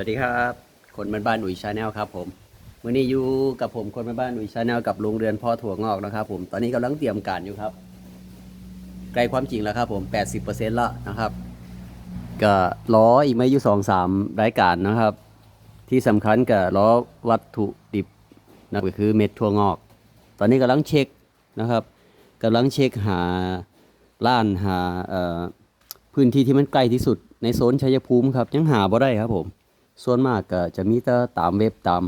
วัสดีครับ คนบ้านบ้านอุ๋ยชาแนลครับผมวันนี้อยู่กับผมคนบ้านบ้านอุ๋ยชาแนลกับโรงเรือนพ่อถั่วงอกนะครับ ผมตอนนี้กำลังเตรียมการอยู่ครับใกล้ความจริงแล้วครับ ผม80%แล้วนะครับ ก็ล้ออีกไม่อยู่สองสามรายการนะครับ ที่สำคัญกับล้อวัตถุดิบนะก็คือเม็ดถั่วงอก ตอนนี้กำลังเช็คนะครับกำลังเช็คหาล้านหาพื้นที่ที่มันใกล้ที่สุดในโซนชัยภูมิครับยังหาบ่ได้ครับผม ส่วนมากก็จะมีแต่ตามเว็บตาม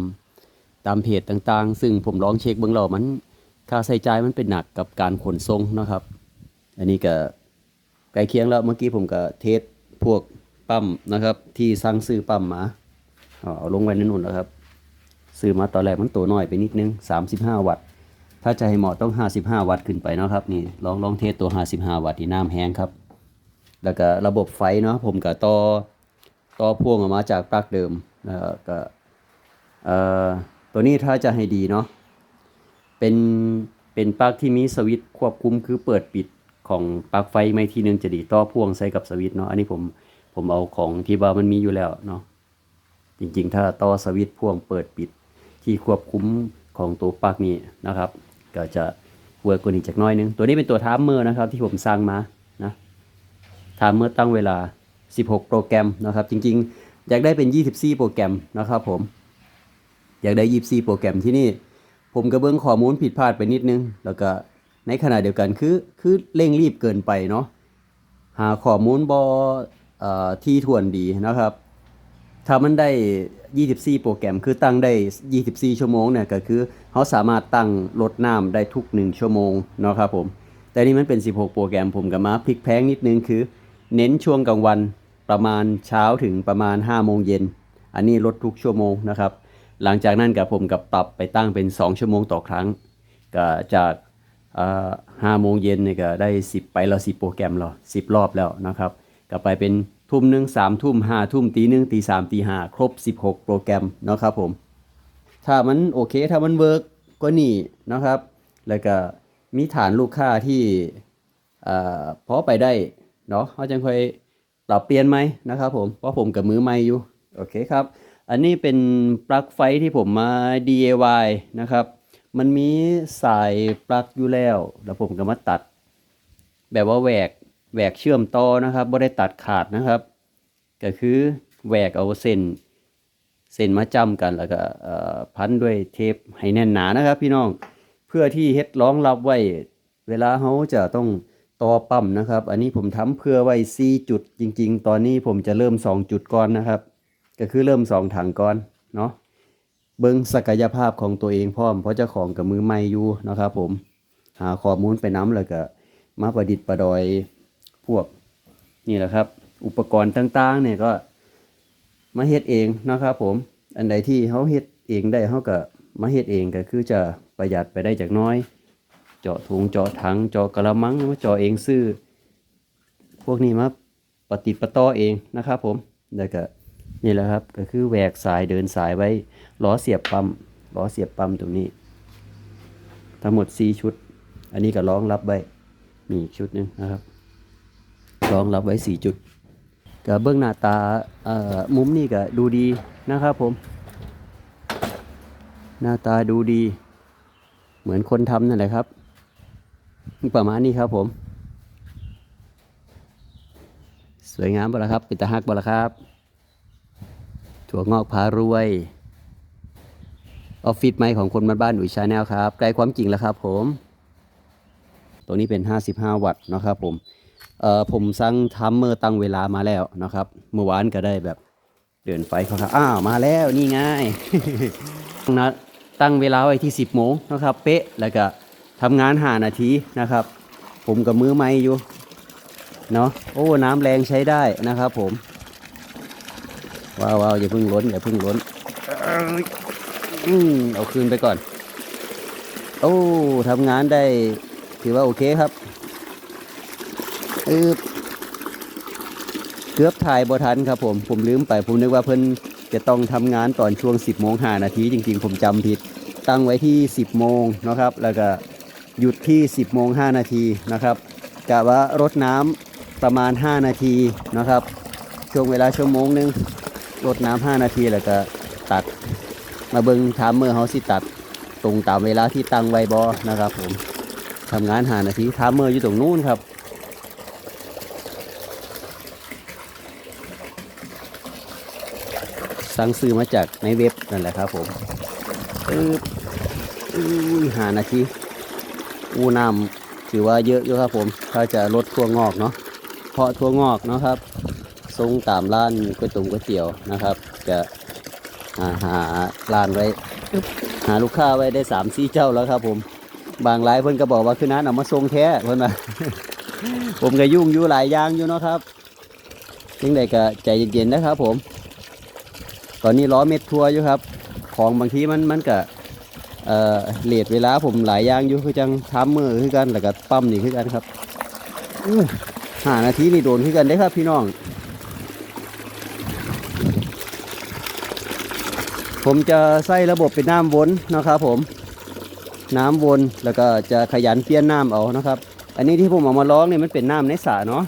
ตามเพจต่างๆ ซึ่งผมลองเช็คเบื้องเรามันค่าใช้จ่ายมันเป็นหนักกับการขนส่งนะครับ อันนี้ก็ใกล้เคียงแล้วเมื่อกี้ผมก็เทสพวกปั๊มนะครับ ที่สั่งซื้อปั๊มมาเอาเอลงไว้ในนู่นแล้วครับ ซื้อมาตอนแรกมันตัวน้อยไปนิดนึง 35 วัตต์ ถ้าจะให้เหมาะต้อง 55 วัตต์ขึ้นไปนะครับนี่ลองลองเทสตัว 55 วัตต์ที่น้ำแห้งครับ แล้วก็ระบบไฟเนาะผมก็ต่อ ต่อพ่วงออกมาจากปลั๊กเดิมก็ตัวนี้ถ้าจะให้ดีเนาะเป็นเป็นปลั๊กที่มีสวิตช์ควบคุมคือเปิดปิดของปลั๊กไฟไม่ทีนึงจะดีต่อพ่วงใส่กับสวิตช์เนาะอันนี้ผมผมเอาของที่ว่ามันมีอยู่แล้วเนาะจริงๆ ถ้าต่อสวิตช์พ่วงเปิดปิดที่ควบคุมของตัวปลั๊กนี้นะครับ ก็จะเวิร์กกว่านี้จากน้อยนึง ตัวนี้เป็นตัวทามเมอร์นะครับที่ผมสร้างมานะทามเมอร์ตั้งเวลา 16 โปรแกรมนะครับ จริงๆ อยากได้เป็น 24 โปรแกรมนะครับผม อยากได้ 24 โปรแกรมที่นี่ ผมกระเบื้องข้อมูลผิดพลาดไปนิดนึง แล้วก็ในขณะเดียวกันคือคือเร่งรีบเกินไปเนาะหาข้อมูลบอที่ทวนดีนะครับถ้ามันได้ 24 โปรแกรม คือตั้งได้ 24 ชั่วโมงเนี่ย ก็คือเขาสามารถตั้งลดน้ำได้ทุก 1 ชั่วโมงเนาะครับผม แต่นี่มันเป็น 16 โปรแกรมผมก็มาพลิกแพงนิดนึงคือ เน้นช่วงกลางวัน ประมาณเช้าถึงประมาณ5โมงเย็น อันนี้ลดทุกชั่วโมงนะครับ หลังจากนั้นกับผมกับปรับไปตั้งเป็น 2 ชั่วโมงต่อครั้งก็จากห้าโมงเย็นเนี่ยก็ได้ 10 ไปแล้ว10โปรแกรมแล้ว10รอบแล้วนะครับก็ไปเป็นทุ่มหนึ่งสามทุ่มห้าทุ่มตีหนึ่งตีสามตีห้าครบ 16 โปรแกรมเนาะครับผม ถ้ามันโอเคถ้ามันเวิร์กก็นี่นะครับ แล้วก็มีฐานลูกค้าที่อ่อพอไปได้เนาะเขาจะค่อย ปรับเปลี่ยนไหมนะครับผมเพราะผมกับมือใหม่อยู่โอเคครับ อันนี้เป็นปลั๊กไฟที่ผมมา DIY นะครับ มันมีสายปลั๊กอยู่แล้ว แล้วผมก็มาตัด แบบว่าแหวกแหวกเชื่อมต่อนะครับไม่ได้ตัดขาดนะครับ ก็คือแหวกเอาเส้นเส้นมาจ้ำกันแล้วก็พันด้วยเทปให้แน่นหนานะครับ พี่น้องเพื่อที่เฮ็ดร้องรับไว้ เวลาเขาจะต้อง ต่อปั๊มนะครับ อันนี้ผมทำเพื่อไว้4จุดจริง ๆ ตอนนี้ผมจะเริ่ม 2 จุดก่อนนะครับ ก็คือเริ่ม 2 ถังก่อนเนาะเบิ่งศักยภาพของตัวเองพร้อมเพราะเจ้าของกับมือใหม่อยู่นะครับผมหาข้อมูลไปน้ำแล้วก็มาประดิษฐ์ประดอยพวกนี่แหละครับ อุปกรณ์ต่างๆเนี่ยก็มาเฮ็ดเองนะครับผมอันใดที่เขาเฮ็ดเองได้เขาก็มาเฮ็ดเองก็คือจะประหยัดไปได้จากน้อย เจาะถุงเจาะถังเจาะกระมังมาเจาะเองซื้อ พวกนี้มาปฏิปต่อเองนะครับผมแล้วก็นี่แหละครับก็คือแหวกสายเดินสายไว้ล้อเสียบปั๊มล้อเสียบปั๊มตรงนี้ ทั้งหมด 4 ชุด อันนี้ก็รองรับไว้มีอีกชุดหนึงนะครับรองรับไว้ 4 จุดก็เบื้องหน้าตาเอ่อมุมนี่ก็ดูดีนะครับผม หน้าตาดูดี เหมือนคนทำนั่นแหละครับ ประมาณนี้ครับผม สวยงามบ่ละครับปิตาฮักบ่ละครับ ถั่วงอกพารวย ออฟฟิศไม้ของคนบ้านบ้านอุ๋ยชาแนลครับใกล้ความจริงแล้วครับผมตัวนี้เป็น 55 วัตต์นะครับผมเอ่อผมสั่งทัมเมอร์ตั้งเวลามาแล้วนะครับ เมื่อวานก็ได้แบบเดินไฟเขาครับอ้าวมาแล้วนี่ไง่ายนะตั้งเวลาไว้ที่ 10โมงนะครับ เป๊ะแล้วก็ ทำงานหานาทีนะครับ ผมกับมือไม้อยู่เนาะโอ้น้ำแรงใช้ได้นะครับผม ว้าวว้าวอย่าเพิ่งล้นอย่าเพิ่งล้นเอ้ยอืมเอาคืนไปก่อน โอ้ทำงานได้ถือว่าโอเคครับอึบเกือบถ่ายบทันครับผม ผมลืมไป ผมนึกว่าเพิ่นจะต้องทำงานตอนช่วง 10โมง5นาทีจริง ๆ ผมจำผิด ตั้งไว้ที่ 10โมงนะครับ แล้วก็ หยุดที่ 10โมง5นาทีนะครับกะว่ารดน้ำประมาณ 5 นาทีนะครับ ช่วงเวลาชั่วโมงหนึงรดน้ำห้านาทีแล้วก็ตัด มาเบิงทามเมอร์เฮาสิตัดตรงตามเวลาที่ตั้งไว้บอนะครับผมทำงานหานาทีทามเมอร์อยู่ตรงนู้นครับสั่งซื้อมาจากในเว็บนั่นแหละครับผมปึ๊บอุ้ยหานาที อูน้ำถือว่าเยอะอยู่ครับผมถ้าจะลดทั่วงอกเนาะเพราะทั่วงอกเนาะครับทรงตามร้านก๋วยตุ๋มก๋วยเตี๋ยวนะครับ จะหาหาร้านไว้ หาลูกค้าไว้ได้สามสี่เจ้าแล้วครับ ผมบางรายเพิ่นก็บอกว่าคือนั้นเอามาทรงแท้เพิ่นว่าผมก็ยุ่งอยู่หลายอย่างอยู่เนาะครับยังไงก็ใจเย็นๆนะครับ ผม ตอนนี้ล้อเม็ดทัวร์อยู่ครับ ของบางทีมันมันก็ เอ่อเลทเวลาผมหลายอย่างอยู่คือจังทามมือคือกันแล้วก็ปั๊มนี่คือกันครับห้านาทีนี่โดนคือกันได้ครับพี่น้อง ผมจะใส่ระบบเป็นน้ำวนนะครับ ผม น้ำวนแล้วก็จะขยันเปลี่ยนน้ำเอานะครับ อันนี้ที่ผมเอามาล้องเนี่ยมันเป็นน้ำในสระเนาะ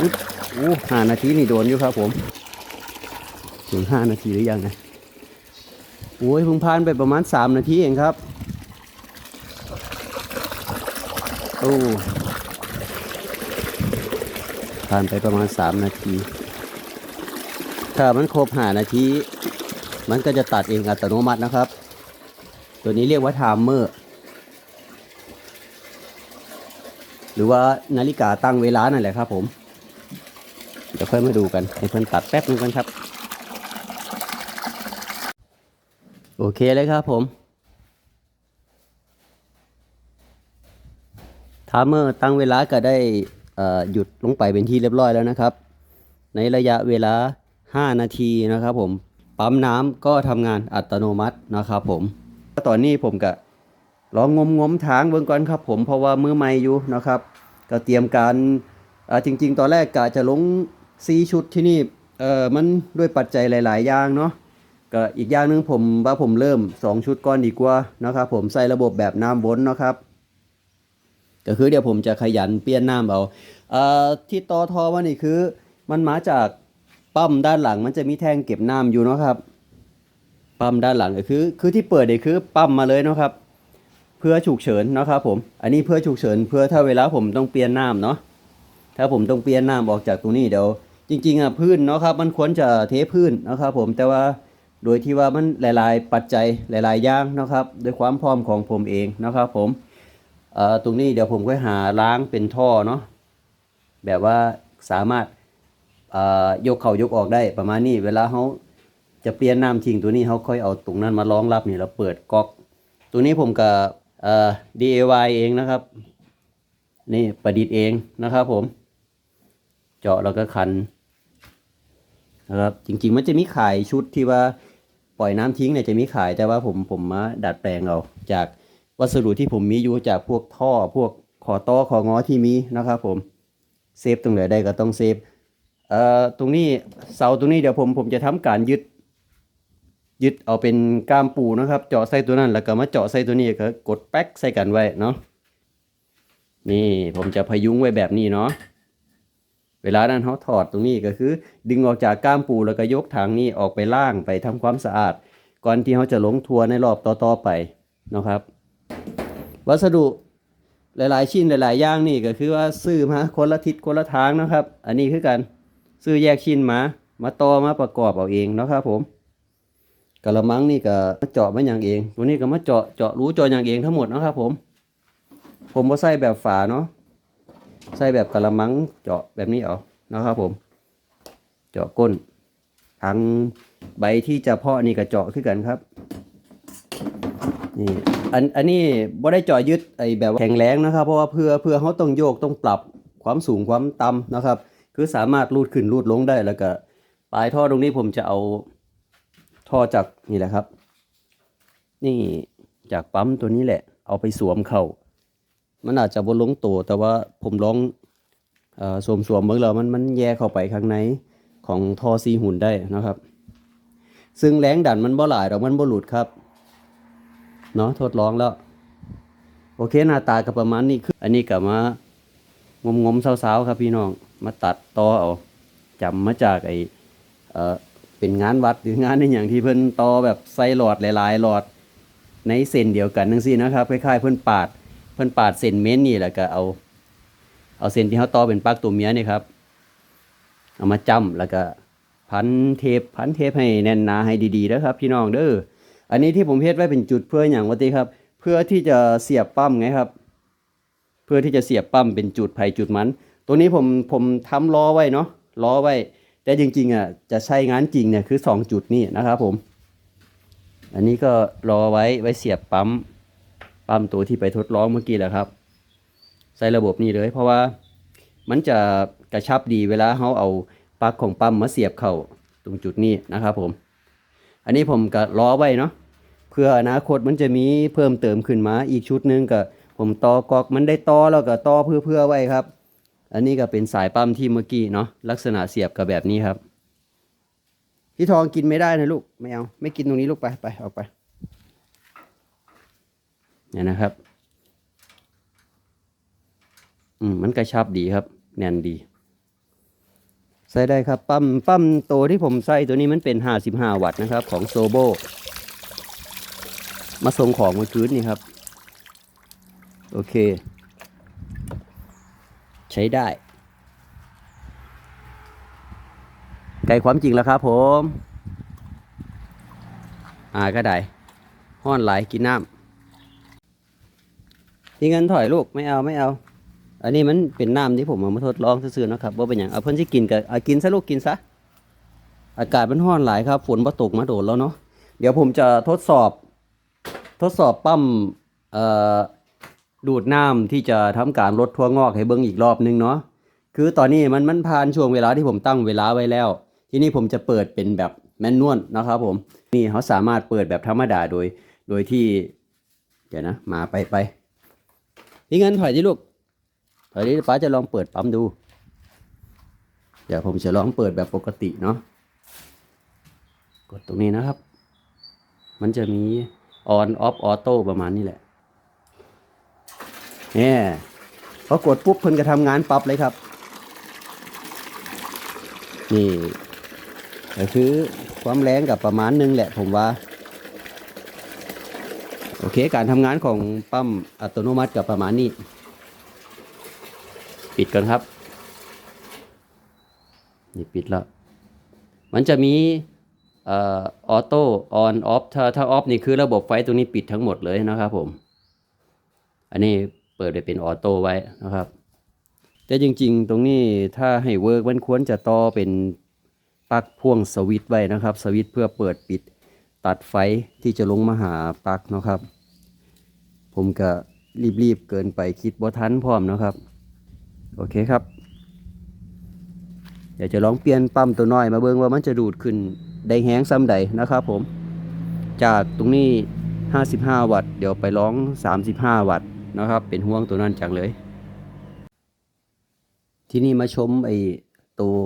อึ๊บโอ้ห้านาทีนี่โดนอยู่ครับ ผม ถึงห้านาทีหรือยังนะ โอ้ยเพิ่งผ่านไปประมาณสามนาทีเองครับโอ้ผ่านไปประมาณสามนาที ถ้ามันครบห้านาที มันก็จะตัดเองอัตโนมัตินะครับ ตัวนี้เรียกว่าไทม์เมอร์ หรือว่านาฬิกาตั้งเวลานั่นแหละครับผม เดี๋ยวค่อยมาดูกันให้เพื่อนตัดแป๊บนึงกันครับ โอเคเลยครับผมทามเมอร์ตั้งเวลาก็ได้หยุดลงไปเป็นที่เรียบร้อยแล้วนะครับ ในระยะเวลา 5 นาทีนะครับผม ปั๊มน้ำก็ทำงานอัตโนมัตินะครับผมตอนนี้ผมก็ลองงมงมทางเบื้องก่อนครับผมเพราะว่ามือใหม่อยู่นะครับ ก็เตรียมการจริง ๆ ตอนแรกกะจะลงซีชุดที่นี่เออมันด้วยปัจจัยหลาย ๆ อย่างเนาะ ก็อีกอย่างหนึ่งผมว่าผมเริ่ม 2 ชุดก่อนดีกว่านะครับผมใส่ระบบแบบน้ำวนนะครับก็คือเดี๋ยวผมจะขยันเปลี่ยนน้ำเอาเอ่อที่ต่อทอว่านี่คือ มันมาจากปั๊มด้านหลังมันจะมีแท่งเก็บน้ำอยู่นะครับปั๊มด้านหลังก็คือ คือที่เปิดเนี่ยคือปั๊มมาเลยนะครับ เพื่อฉุกเฉินนะครับผม อันนี้เพื่อฉุกเฉินเพื่อถ้าเวลาผมต้องเปลี่ยนน้ำเนาะถ้าผมต้องเปลี่ยนน้ำออกจากตรงนี้เดี๋ยว จริง ๆอะพื้นเนาะครับ มันควรจะเทพื้นนะครับผมแต่ว่า โดยที่ว่ามันหลาย ๆ ปัจจัยหลาย ๆ อย่างนะครับด้วยความพร้อมของผมเองนะครับผมเอ่อตรงนี้เดี๋ยวผมก็หาล้างเป็นท่อเนาะแบบว่าสามารถเอ่อยกเข่ายกออกได้ประมาณนี้เวลาเขาจะเปลี่ยนน้ำทิ้งตัวนี้เขาค่อยเอาตรงนั้นมารองรับนี่แล้วเปิดก๊อก ตัวนี้ผมกับเอ่อ DIY เองนะครับ นี่ประดิษฐ์เองนะครับผม เจาะแล้วก็คัน นะครับจริงๆมันจะมีขายชุดที่ว่าปล่อยน้ำทิ้งเนี่ยจะมีขายแต่ว่าผมผมมาดัดแปลงเอาจากวัสดุที่ผมมีอยู่จากพวกท่อพวกขอต้อของอที่มีนะครับผมเซฟตรงไหนได้ก็ต้องเซฟเอ่อตรงนี้เสาตรงนี้เดี๋ยวผมผมจะทำการยึด ยึดเอาเป็นก้ามปูนะครับ เจาะใส่ตัวนั้นแล้วก็มาเจาะใส่ตัวนี้ก็กดแป๊กใส่กันไว้เนาะนี่ผมจะพยุงไว้แบบนี้เนาะ เวลานั้นเขาถอดตรงนี้ก็คือ ดึงออกจากก้ามปูแล้วก็ยกถังนี้ออกไปล่างไปทำความสะอาด ก่อนที่เขาจะลงทัวร์ในรอบต่อๆไปนะครับ วัสดุหลายๆ ชิ้นหลาย ๆ อย่างนี่ก็คือว่าซื้อมาคนละทิศคนละทางนะครับ อันนี้คือกันซื้อแยกชิ้นมามาต่อมาประกอบเอาเองนะครับผมกระมังนี่ก็มาเจาะมาอย่างเองตัวนี้ก็มาเจาะเจาะรู้เจาะอย่างเองทั้งหมดนะครับผม ผมก็ใส่แบบฝาเนาะ ใส่แบบกระมังเจาะแบบนี้เอานะครับผม เจาะก้นทั้งใบที่จะเพาะนี่ก็เจาะขึ้นกันครับนี่อันอันนี้บ่ได้เจาะยึดไอแบบแข็งแรงนะครับ เพราะว่าเพื่อเพื่อเขาต้องโยกต้องปรับความสูงความต่ำนะครับ คือสามารถรูดขึ้นรูดลงได้แล้วก็ปลายท่อตรงนี้ผมจะเอาท่อจากนี่แหละครับ นี่จากปั๊มตัวนี้แหละ เอาไปสวมเข้า มันอาจจะบนลงตัวแต่ว่าผมลองอสวมสวมๆเบิ่งแล้วมันมันแย่เข้าไปข้างในของท่อซีหุ่นได้นะครับ ซึ่งแรงดันมันบ่หลายหรอกมันบ่หลุดครับเนาะทดลองแล้ว โอเคหน้าตาก็ประมาณนี้คืออันนี้ก็มางมงมๆเศร้าๆครับพี่น้องมาตัดต่อเอาจำมาจากไอเออเป็นงานวัดหรืองานในอย่างที่เพิ่นต่อแบบใส่หลอดหลายๆหลอดในเส้นเดียวกันทั้งสิ้นนะครับคล้ายๆเพิ่นปาด เพิ่นปาดเส้นเม้นนี่แหละก็เอา เอาเส้นที่เขาต่อเป็นปลั๊กตัวเมียนี่ครับ เอามาจ้ำแล้วก็พันเทปพันเทปให้แน่นหนาให้ดีๆนะครับ พี่น้องเด้ออันนี้ที่ผมเฮ็ดไว้เป็นจุดเพื่ออย่างวะติครับ เพื่อที่จะเสียบปั๊มไงครับ เพื่อที่จะเสียบปั๊มเป็นจุดไผ่จุดมัน ตัวนี้ผมผมทำล้อไว้เนาะล้อไว้ แต่จริงๆอะจะใช้งานจริงเนี่ยคือสองจุดนี้นะครับผม อันนี้ก็รอไว้ไว้เสียบปั๊ม ปั๊มตัวที่ไปทดลองเมื่อกี้แหละครับ ใส่ระบบนี้เลย เพราะว่ามันจะกระชับดีเวลาเขาเอาปลั๊กของปั๊มมาเสียบเข้าตรงจุดนี้นะครับผม อันนี้ผมก็ล้อไว้เนาะเพื่ออนาคตมันจะมีเพิ่มเติมขึ้นมาอีกชุดนึงก็ผมต่อกอกมันได้ต่อแล้วก็ต่อเพื่อเพื่อไว้ครับ อันนี้ก็เป็นสายปั๊มที่เมื่อกี้เนาะลักษณะเสียบกับแบบนี้ครับพี่ทองกินไม่ได้นะลูกไม่เอาไม่กินตรงนี้ลูกไปไปออกไป เนี่ยนะครับ อืมมันกระชับดีครับ แน่นดี ใส่ได้ครับ ปั๊มปั๊มโตวที่ผมใส่ตัวนี้มันเป็น 55 วัตต์นะครับ ของโซโบ มาส่งของเมื่อคืนนี่ครับ โอเค ใช้ได้ใกล้ความจริงแล้วครับผม อ่าก็ได้ห้อนไหลกินน้ำ ที่เงินถอยลูกไม่เอาไม่เอา อันนี้มันเป็นน้ำที่ผมเอามาทดลองซื่อๆนะครับว่าเป็นอย่างเอาเพิ่นสิกินก็เอากินซะลูกกินซะอากาศมันร้อนหลายครับฝนบ่ตกมาโดดแล้วเนาะเดี๋ยวผมจะทดสอบ ทดสอบปั๊มดูดน้ำที่จะทำการลดทั่วงอกให้เบิ่งอีกรอบนึงเนาะคือตอนนี้มันมันผ่านช่วงเวลาที่ผมตั้งเวลาไว้แล้ว ทีนี้ผมจะเปิดเป็นแบบแมนนวลนะครับผมนี่เขาสามารถเปิดแบบธรรมดาโดย โดยที่ เดี๋ยวนะมาไปไป นี่เงินถอยที่ลูกตอนนี้ป้าจะลองเปิดปั๊มดู เดี๋ยวผมจะลองเปิดแบบปกติเนาะ กดตรงนี้นะครับ มันจะมี on off auto ประมาณนี้แหละเนี่ยพอกดปุ๊บเพิ่นก็ทำงานปั๊บเลยครับ นี่ก็คือความแรงกับประมาณนึงแหละผมว่า อเคการทำงานของปั๊มอัตโนมัติกับประมาณนี้ ปิดก่อนครับ นี่ปิดแล้ว มันจะมีออโต้ออนออฟถ้าถ้าออฟนี่คือระบบไฟตัวนี้ปิดทั้งหมดเลยนะครับผม อันนี้เปิดได้เป็นออโต้ไว้นะครับ แต่จริงๆ ตรงนี้ถ้าให้เวิร์กมันควรจะต่อเป็นปลั๊กพ่วงสวิตไว้นะครับ สวิตเพื่อเปิดปิดตัดไฟที่จะลงมาหาปลั๊กนะครับ ผมก็รีบๆเกินไปคิดบ่ทันพร้อมนะครับ โอเคครับ เดี๋ยวจะลองเปลี่ยนปั๊มตัวน้อยมาเบิ่งว่ามันจะดูดขึ้นได้แห้งซ้ำใดนะครับผม จากตรงนี้ 55 วัตต์ เดี๋ยวไปร้อง 35 วัตต์นะครับ เป็นห่วงตัวนั้นจังเลย ที่นี่มาชมไอ้ตัว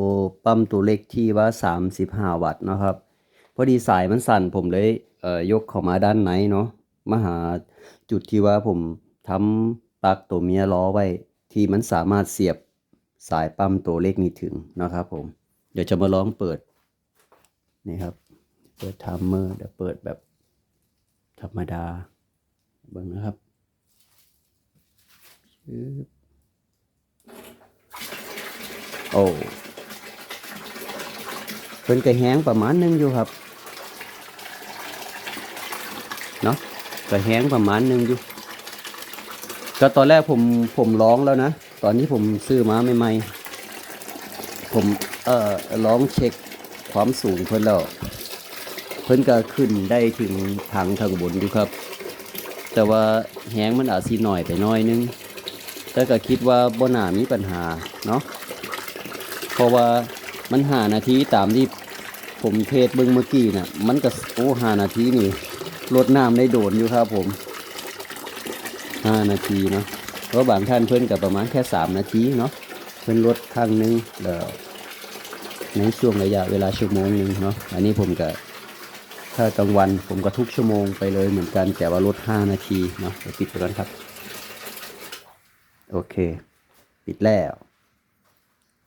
ปั๊มตัวเล็กที่ว่า 35 วัตต์นะครับ พอดีสายมันสั่นผมเลยเอ่อยกเข้ามาด้านในเนาะมาหา จุดที่ว่าผมทำปลั๊กตัวเมียล้อไว้ ที่มันสามารถเสียบสายปั๊มตัวเล็กนี้ถึงนะครับผม เดี๋ยวจะมาลองเปิด นี่ครับ เปิดไทม์เมอร์เดี๋ยวเปิดแบบธรรมดาเบิ่งนะครับโอ้เป็นกระแหงประมาณนึงอยู่ครับ เนาะ กระแห้งประมาณนึงอยู่ ก็ตอนแรกผมผมร้องแล้วนะ ตอนนี้ผมซื้อมาใหม่ๆ ผมเอ่อร้องเช็คความสูงเพิ่นแล้วเพิ่นก็ขึ้นได้ถึงทางทางบนอยู่ครับ แต่ว่าแห้งมันอาจสิหน่อยไปน้อยนึง แต่ก็คิดว่าบ่น่ามีปัญหาเนาะ เพราะว่ามันหานาทีตามที่ผมเทสเบิ่งเมื่อกี้น่ะ มันก็โอ้หานาทีนี่ ลดน้ำได้โดนอยู่ครับผมห้านาทีเนาะเพราะบางท่านเพิ่อนกับประมาณแค่สามนาทีเนาะเพิ่นลดครั้งหนึงแล้วในช่วงระยะเวลาชั่วโมงหนึงเนาะอันนี้ผมก็ถ้ากลางวันผมก็ทุกชั่วโมงไปเลยเหมือนกันแต่ว่าลดห้านาทีเนาะปิดไปก่อนครับ โอเค ปิดแล้ว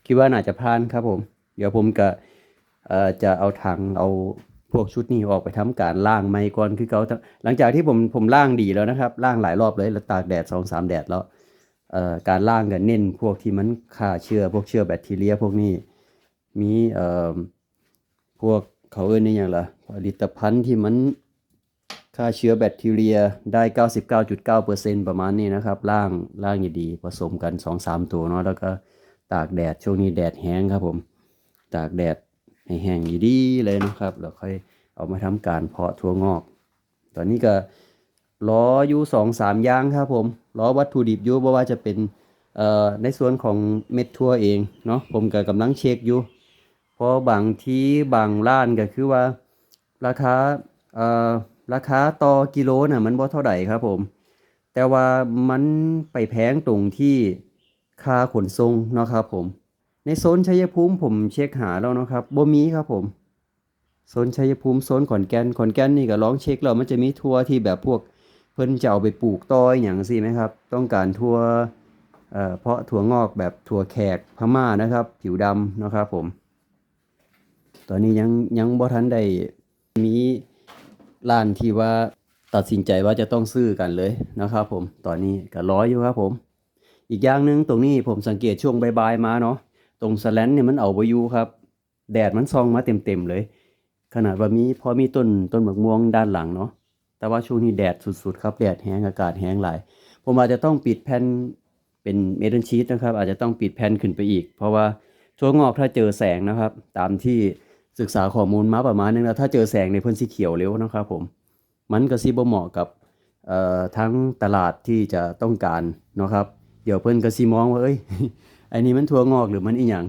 คิดว่าน่าจะผ่านครับผม เดี๋ยวผมก็จะเอาถังเอา พวกชุดนี้ออกไปทำการล่างไม้ก่อนคือเขาหลังจากที่ผมผมล่างดีแล้วนะครับล่างหลายรอบเลยแล้วตากแดดสองสามแดดแล้วการล่างก็เน้นพวกที่มันฆ่าเชื้อพวกเชื้อแบคทีเรียพวกนี้มีพวกเขาเอิ้นนี่อย่างละผลิตภัณฑ์ที่มันฆ่าเชื้อแบคทีเรียได้ 99.9%ประมาณนี้นะครับล่างล่างดีผสมกัน 2-3 ตัวเนาะแล้วก็ตากแดดช่วงนี้แดดแห้งครับผม ตากแดด ให้แห้งดีๆเลยนะครับแล้วค่อยเอามาทำการเพาะถั่วงอก ตอนนี้ก็รออยู่สองสามย่างครับผมรอวัตถุดิบอยู่เพราะว่าจะเป็นในส่วนของเม็ดถั่วเองเนาะผมก็กำลังเช็คอยู่เพราะบางที่บางร้านก็คือว่า ราคาราคาต่อกิโลน่ะมันบ่เท่าใดครับผม แต่ว่ามันไปแพงตรงที่ค่าขนส่งเนาะครับผม ในโซนชัยภูมิผมเช็คหาแล้วนะครับบ่มีครับผม โซนชัยภูมิโซนขอนแก่นขอนแก่นนี่ก็ลองเช็คแล้วมันจะมีทัวร์ที่แบบพวกเพิ่นจะเอาไปปลูกต้อยอย่างสิไหมครับ ต้องการทัวร์เพาะถั่วงอกแบบถั่วแขกพม่านะครับ ผิวดำนะครับผม ตอนนี้ยังยังบ่ทันได้มีร้านที่ว่าตัดสินใจว่าจะต้องซื้อกันเลยนะครับผม ตอนนี้ก็ร้อยอยู่ครับผม อีกอย่างหนึ่งตรงนี้ผมสังเกตช่วงบ่ายๆมาเนาะ ตรงสแลนเนี่ยมันเอาไปอยู่ครับ แดดมันส่องมาเต็มๆเลย ขนาดว่ามีพอมีต้นต้นมะม่วงด้านหลังเนาะแต่ว่าช่วงนี้แดดสุดๆครับแดดแห้งอากาศแห้งหลาย ผมอาจจะต้องปิดแผ่นเป็นเมทัลชีตนะครับ อาจจะต้องปิดแผ่นขึ้นไปอีก เพราะว่าช่วงอกถ้าเจอแสงนะครับ ตามที่ศึกษาข้อมูลมาประมาณนึงแล้วถ้าเจอแสงในเพ่นสีเขียวเร็วนะครับผมมันก็สิบ่เหมาะกับทั้งตลาดที่จะต้องการเนาะครับ เดี๋ยวเพิ่อนก็สิมองว่าเอ้ย อันนี้มันถั่วงอกหรือมันอีหยัง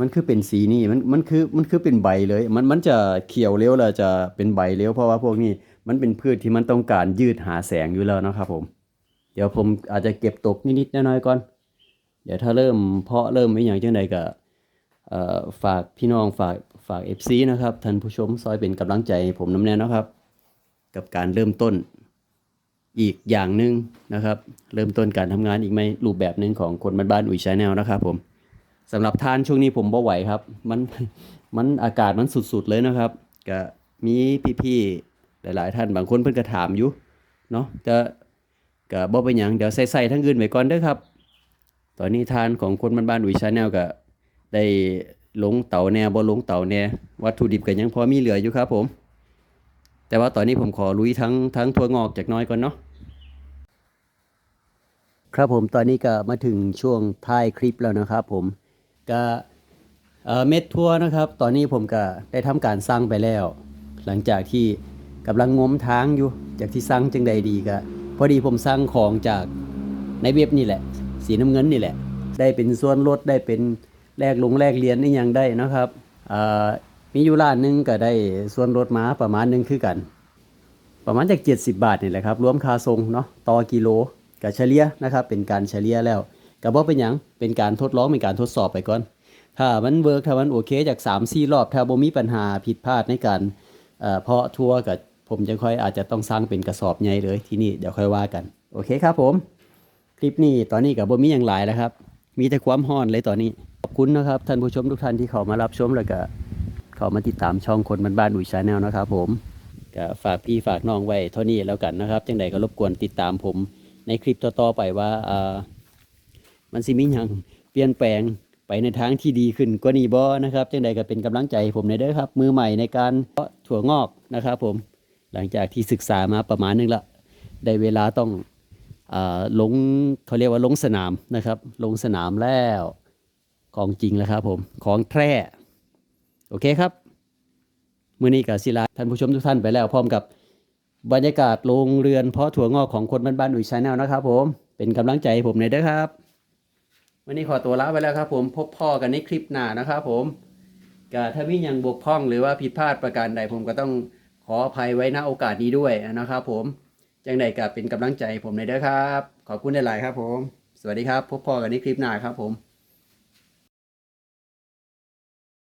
มันคือเป็นสีนี่มันมันคือมันคือเป็นใบเลย มันมันจะเขียวเร็วแล้วจะเป็นใบเร็วเพราะว่าพวกนี้มันเป็นพืชที่มันต้องการยืดหาแสงอยู่แล้วนะครับผม เดี๋ยวผมอาจจะเก็บตกนิดๆน้อยๆก่อน เดี๋ยวถ้าเริ่มเพาะเริ่มไม่อย่างจังใดก็ฝากพี่น้องฝากฝาก FC นะครับท่านผู้ชมซอยเป็นกำลังใจผมน้ำแน่นะครับ กับการเริ่มต้น อีกอย่างหนึ่งนะครับ เริ่มต้นการทำงานอีกไหมรูปแบบหนึ่งของคนบ้านๆอุ๋ยชาแนลนะครับผมสำหรับทานช่วงนี้ผมบ่ไหวครับ มันมันอากาศมันสุดๆเลยนะครับก็มีพี่ๆหลายๆ ท่านบางคนเพิ่นก็ถามอยู่เนาะแต่ก็บ่เป็นหยังเดี๋ยวใส่ๆทั้งอื่นไว้ก่อนเด้อครับ ตอนนี้ทานของคนบ้านๆอุ๋ยชาแนลก็ได้ลงเต่าแหน่บ่ลงเต่าแหน่วัตถุดิบก็ยังพอมีเหลืออยู่ครับผม แต่ว่าตอนนี้ผมขอลุยทั้งทั้งถั่วงอกจากน้อยก่อนเนาะครับผมตอนนี้ก็มาถึงช่วงท้ายคลิปแล้วนะครับผมก็เม็ดทั่วนะครับ ตอนนี้ผมก็ได้ทำการสร้างไปแล้ว หลังจากที่กำลังงมทางอยู่ จากที่สร้างจังใดดีก็พอดีผมสร้างของจากในเว็บนี่แหละ สีน้ำเงินนี่แหละ ได้เป็นส่วนลดได้เป็นแลกลงแลกเรียนนี่ยังได้นะครับ มีอยู่ร้านหนึ่งก็ได้ส่วนลดมาประมาณหนึ่งคือกัน ประมาณจาก70บาทนี่แหละครับ รวมค่าทรงเนาะต่อกิโลกับเฉลี่ยนะครับ เป็นการเฉลี่ยแล้วก็บ่เป็นหยังเป็นการทดลองเป็นการทดสอบไปก่อน ถ้ามันเวิร์กถ้ามันโอเคจาก3 4รอบถ้าบ่มีปัญหาผิดพลาดในการเอ่อเพาะทั่วกับผมจะค่อยอาจจะต้องสร้างเป็นกระสอบใหญ่เลยที่นี่เดี๋ยวค่อยว่ากัน โอเคครับผม คลิปนี้ตอนนี้กับบ่มีอย่างหลายแล้วครับ มีแต่ความฮ้อนเลยตอนนี้ขอบคุณนะครับท่านผู้ชมทุกท่านที่เข้ามารับชมแล้วก็ เข้ามาติดตามช่องคนบ้านๆอุ๋ยชาแนลนะครับผมก็ฝากพี่ฝากน้องไว้เท่านี้แล้วกันนะครับจังใดก็รบกวนติดตามผมในคลิปต่อๆไปว่าอ่ามันสิมีหยังเปลี่ยนแปลงไปในทางที่ดีขึ้นกว่านี้บ่นะครับจังใดก็เป็นกำลังใจผมในเด้อครับ มือใหม่ในการเพาะถั่วงอกนะครับ ผมหลังจากที่ศึกษามาประมาณนึงละได้เวลาต้องอลงเขาเรียกว่าลงสนามนะครับ ลงสนามแล้วของจริงแล้วครับผมของแท้ โอเคครับมื่อนี้กับศิลาท่านผู้ชมทุกท่านไปแล้วพร้อมกับบรรยากาศโรงเรือนเพาะถั่วงอกของคนบ้านๆอุ๋ยชาแนลนะครับผมเป็นกำลังใจให้ผมหน่อยเด้อครับ วันนี้ขอตัวลาไปแล้วครับ ผมพบพ่อกันในคลิปหน้านะครับผมก็ถ้ามีอย่างบกพร่องหรือว่าผิดพลาดประการใดผมก็ต้องขออภัยไว้ณโอกาสนี้ด้วยนะครับผมจังใดก็เป็นกำลังใจให้ผมหน่อยเด้อครับ ขอบคุณหลายๆครับ ผม สวัสดีครับ พบพ่อกันในคลิปหน้าครับผม